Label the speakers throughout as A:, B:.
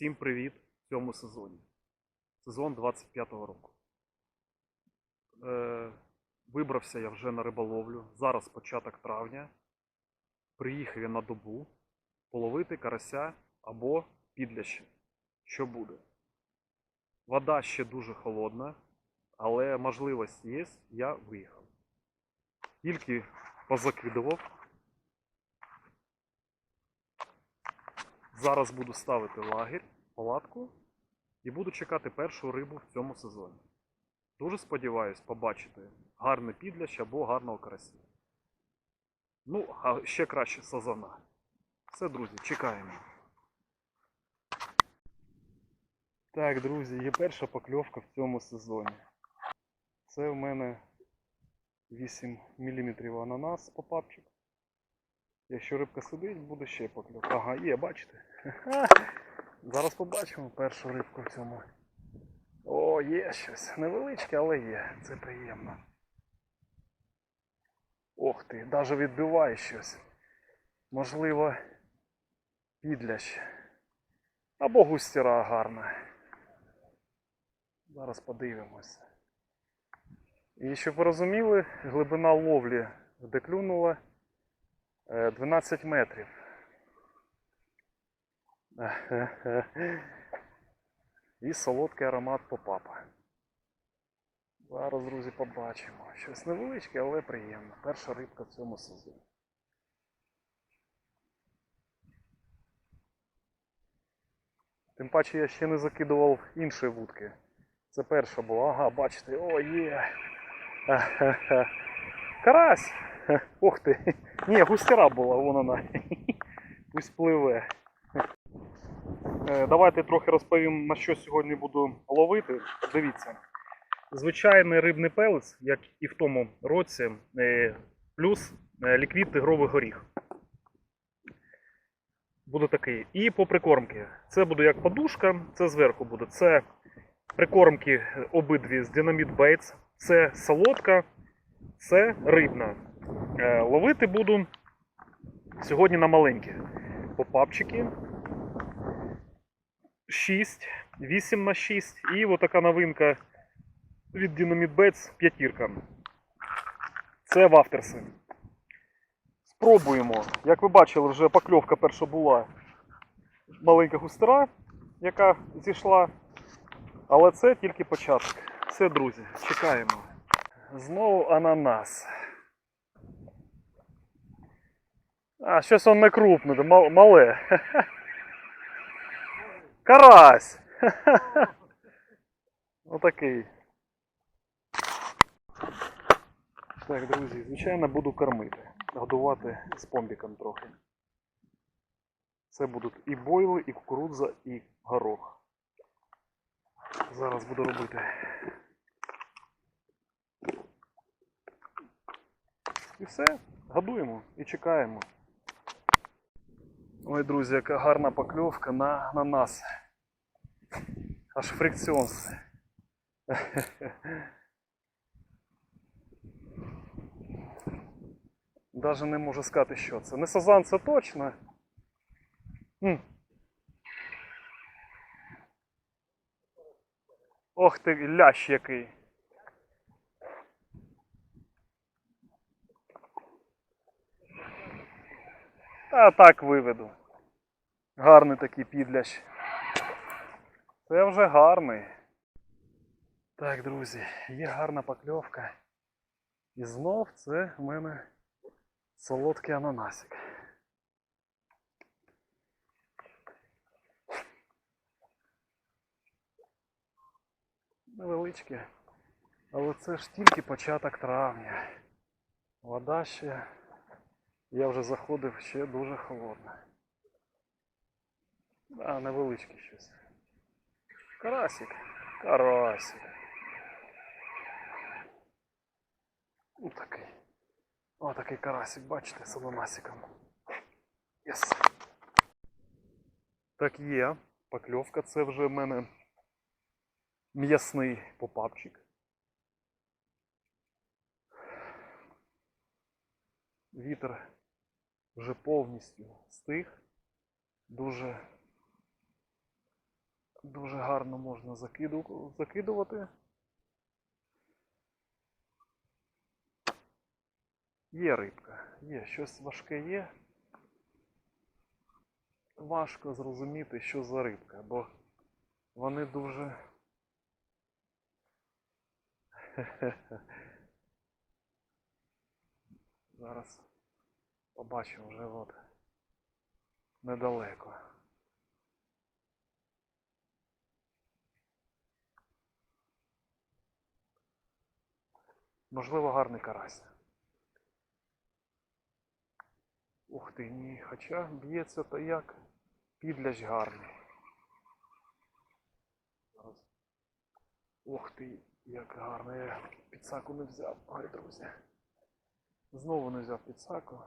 A: в цьому сезоні. Сезон 25-го року. Е, вибрався я вже на риболовлю. Зараз початок травня. Приїхав я на добу половити карася або підлящі. Що буде? Вода ще дуже холодна, але можливість є, я виїхав. Тільки позакидував. Зараз буду ставити лагерь, палатку і буду чекати першу рибу в цьому сезоні. Дуже сподіваюсь побачити гарний підлящ або гарного карася. Ну, а ще краще сазана. Все, друзі, чекаємо. Так, друзі, є перша покльовка в цьому сезоні. Це в мене 8 мм ананас попапчик. Якщо рибка сидить, буде ще покльовка. Ага, є, бачите? Зараз побачимо першу рибку в цьому. О, є щось. Невеличке, але є. Це приємно. Ох ти, навіть відбиває щось. Можливо, підлящ. Або густіра гарна. Зараз подивимося. І щоб ви розуміли, глибина ловлі, де клюнула, е, 12 метрів. І солодкий аромат попапа. Зараз, друзі, побачимо. Щось невеличке, але приємно. Перша рибка в цьому сезоні. Тим паче я ще не закидував інші вудки. Це перша була. Ага, бачите, о, є. Карась! Ух ти! Ні, густера була, вон вона. Пусть пливе. Е, Давайте трохи розповім, на що сьогодні буду ловити. Дивіться. Звичайний рибний пелець, як і в тому році, е, плюс е, ліквід тигровий горіх. Буде такий. І по прикормки. Це буде як подушка, це зверху буде. Це прикормки обидві з Dynamite Baits. Це солодка, це рибна. Е, Ловити буду сьогодні на маленькі попапчики. 6, 8 на 6 і отака новинка від Dynamite Baits п'ятірка. Це вафтерси. Спробуємо. Як ви бачили, вже покльовка перша була маленька густера, яка зійшла. Але це тільки початок. Все, друзі, чекаємо. Знову ананас. А, щось он не крупне, мале. Карась! Отакий. Так, друзі, звичайно, буду кормити. Годувати з помбіком трохи. Це будуть і бойли, і кукурудза, і горох. Зараз буду робити. І все, годуємо і чекаємо. Ой, друзі, яка гарна покльовка на, на нас. Аж фрикціонс. Даже не можу сказати, що це. Не сазан, це точно. М. Ох ти, лящ який. Та так виведу. Гарний такий підлящ. Це вже гарний. Так, друзі, є гарна покльовка. І знов це в мене солодкий ананасик. Невеличке. Але це ж тільки початок травня. Вода ще. Я вже заходив ще дуже холодна. А, невеличке щось. Карасик. Карасик. Ось такий. О, такий карасик, бачите, з ананасиком. Єс. Так є. Покльовка це вже в мене м'ясний попапчик. Вітер вже повністю стих. Дуже Дуже гарно можна закиду- закидувати. Є рибка, є, щось важке є. Важко зрозуміти, що за рибка, бо вони дуже. Зараз побачимо вже от недалеко. Можливо, гарний карась. Ух ти, ні, хоча б'ється то як підлящ гарний. Зараз. Ух ти, як гарно. Я підсаку не взяв. Ой, друзі. Знову не взяв підсаку.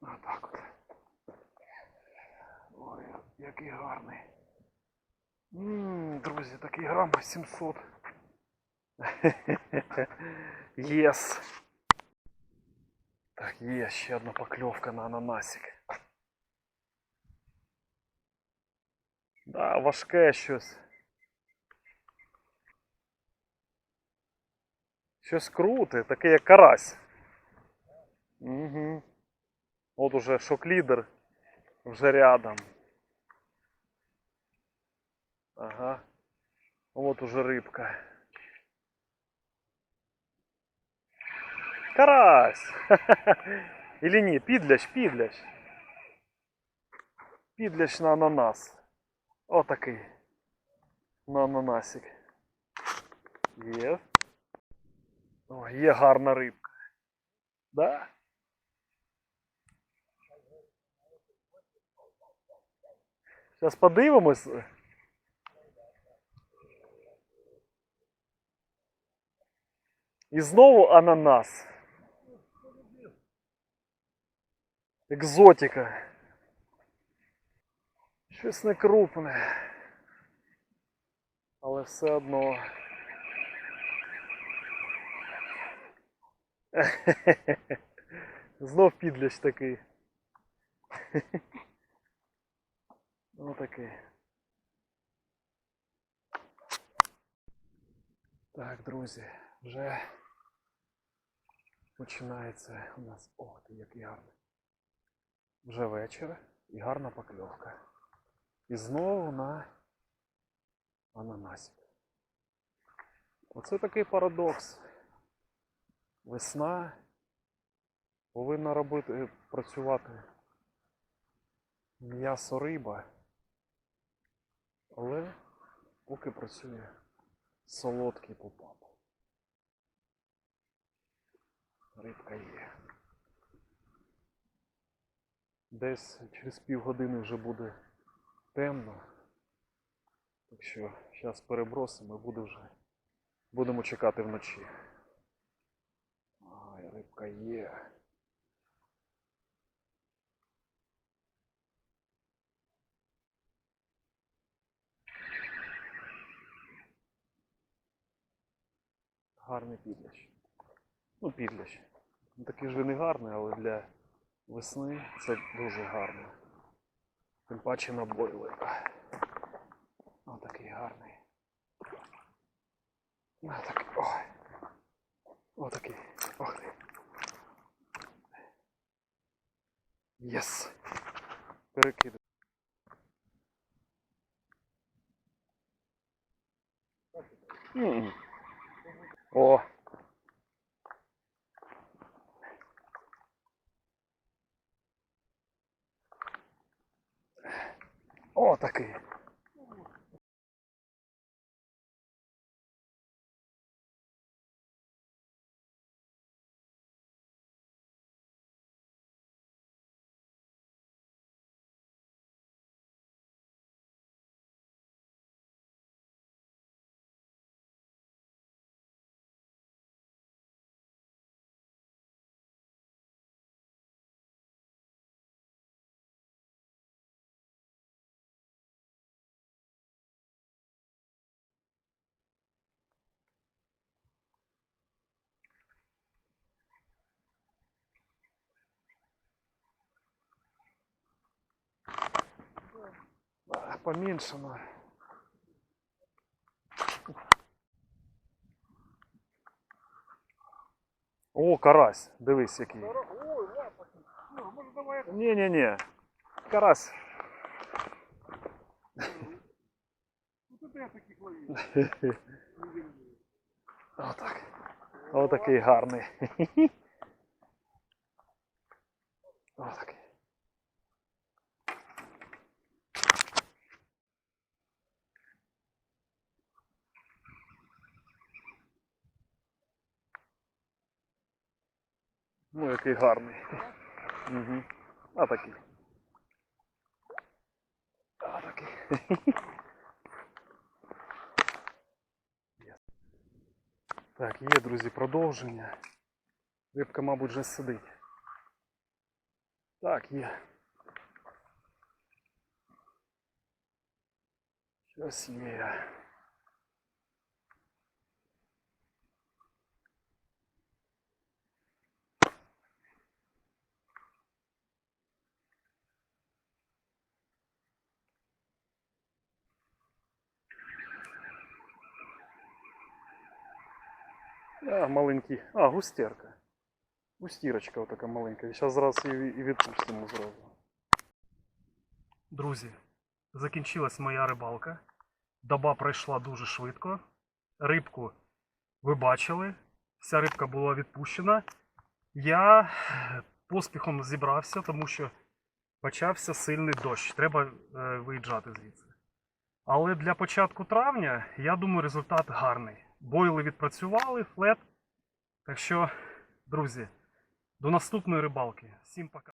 A: Отак от. Ой, який гарний. Ммм, друзі, такий грам 700. Єс. Так, є ще одна покльовка на ананасик. Да, важке щось. Щось круте, таке як карась. Угу. От уже шок-лідер вже рядом. Ага. Вот уже рыбка. Карась! Или ні, підлящ, підлящ. Підлящ на ананас. Отакий. На ананасик. Є. О, є гарна рибка. Да? Зараз подивимось. І знову ананас. Екзотика. Щось не крупне. Але все одно. Знов підлящ такий. Ну такий. Так, друзі, вже починається у нас. О, ти який гарний. Вже вечір і гарна покльовка. І знову на ананасик. Оце такий парадокс. Весна повинна робити, працювати м'ясо риба, але поки працює солодкий попап. Рибка є. Десь через півгодини вже буде темно. Так що зараз перебросимо і буде вже. Будемо чекати вночі. Ай, рибка є. Гарний підлящ. Ну, підлящ. Ну, такий вже не гарний, але для весни це дуже гарно. Тим паче на бойлер. Отакий гарний. Отакий. Ой. Отакий. Ох ти. Єс. Перекидаю. М. О. О, такий. Поменьше надо. О, карась, дивись який.
B: Ой, ладно. Ну, може давай это
A: Ні-ні-ні. Карась.
B: Вот это я таких ловил.
A: Отак. Отакий гарний. Отакий. Ну, який гарний. Угу. А такий. А такий. Так, є, друзі, продовження. Рибка, мабуть, вже сидить. Так, є. Щось є. А, маленький. А, густерка. Густірочка отака маленька. Зараз зараз і відпустимо зразу. Друзі, закінчилась моя рибалка. Доба пройшла дуже швидко. Рибку ви бачили. Вся рибка була відпущена. Я поспіхом зібрався, тому що почався сильний дощ. Треба е, виїжджати звідси. Але для початку травня, я думаю, результат гарний. Бойли відпрацювали, флет. Так що, друзі, до наступної рибалки. Всім пока.